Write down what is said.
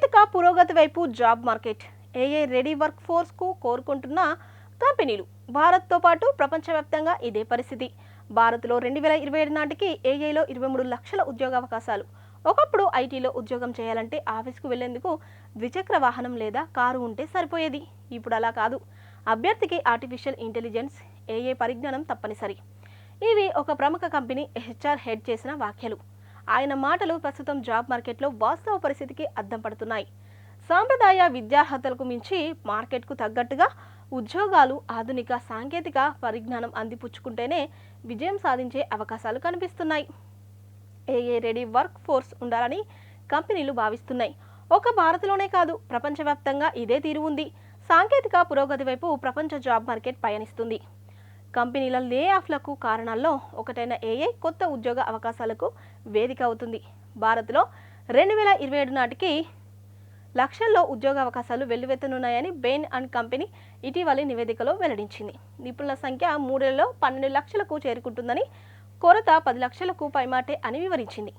సాంకేతిక పురోగతి వైపు జాబ్ మార్కెట్. ఏఏ రెడీ వర్క్ ఫోర్స్కు కోరుకుంటున్న కంపెనీలు. భారత్తో పాటు ప్రపంచవ్యాప్తంగా ఇదే పరిస్థితి. భారత్లో రెండు వేల ఇరవై ఏడు నాటికి ఏఐలో ఇరవై మూడు లక్షల ఉద్యోగావకాశాలు ఒకప్పుడు ఐటీలో ఉద్యోగం చేయాలంటే ఆఫీస్కు వెళ్ళేందుకు ద్విచక్ర వాహనం లేదా కారు ఉంటే సరిపోయేది. ఇప్పుడు అలా కాదు. అభ్యర్థికి ఆర్టిఫిషియల్ ఇంటెలిజెన్స్ ఏఏ పరిజ్ఞానం తప్పనిసరి. ఇవి ఒక ప్రముఖ కంపెనీ హెచ్ఆర్ హెడ్ చేసిన వ్యాఖ్యలు. ఆయన మాటలు ప్రస్తుతం జాబ్ మార్కెట్లో వాస్తవ పరిస్థితికి అద్దం పడుతున్నాయి. సాంప్రదాయ విద్యార్హతలకు మించి మార్కెట్కు తగ్గట్టుగా ఉద్యోగాలు ఆధునిక సాంకేతిక పరిజ్ఞానం అందిపుచ్చుకుంటేనే విజయం సాధించే అవకాశాలు కనిపిస్తున్నాయి. ఏఏ రెడీ వర్క్ ఫోర్స్ ఉండాలని కంపెనీలు భావిస్తున్నాయి. ఒక భారత్లోనే కాదు ప్రపంచవ్యాప్తంగా ఇదే తీరు ఉంది. సాంకేతిక పురోగతి వైపు ప్రపంచ జాబ్ మార్కెట్ పయనిస్తుంది. కంపెనీల లే ఆఫ్లకు కారణాల్లో ఒకటైన ఏఐ కొత్త ఉద్యోగ అవకాశాలకు వేదిక అవుతుంది. భారత్లో రెండు వేల ఇరవై ఏడు నాటికి లక్షల్లో ఉద్యోగ అవకాశాలు వెల్లువెత్తనున్నాయని బెయిన్ అండ్ కంపెనీ ఇటీవలి నివేదికలో వెల్లడించింది. నిపుణుల సంఖ్య మూడేళ్ళలో పన్నెండు లక్షలకు చేరుకుంటుందని కొరత పది లక్షలకు పైమాటే అని వివరించింది.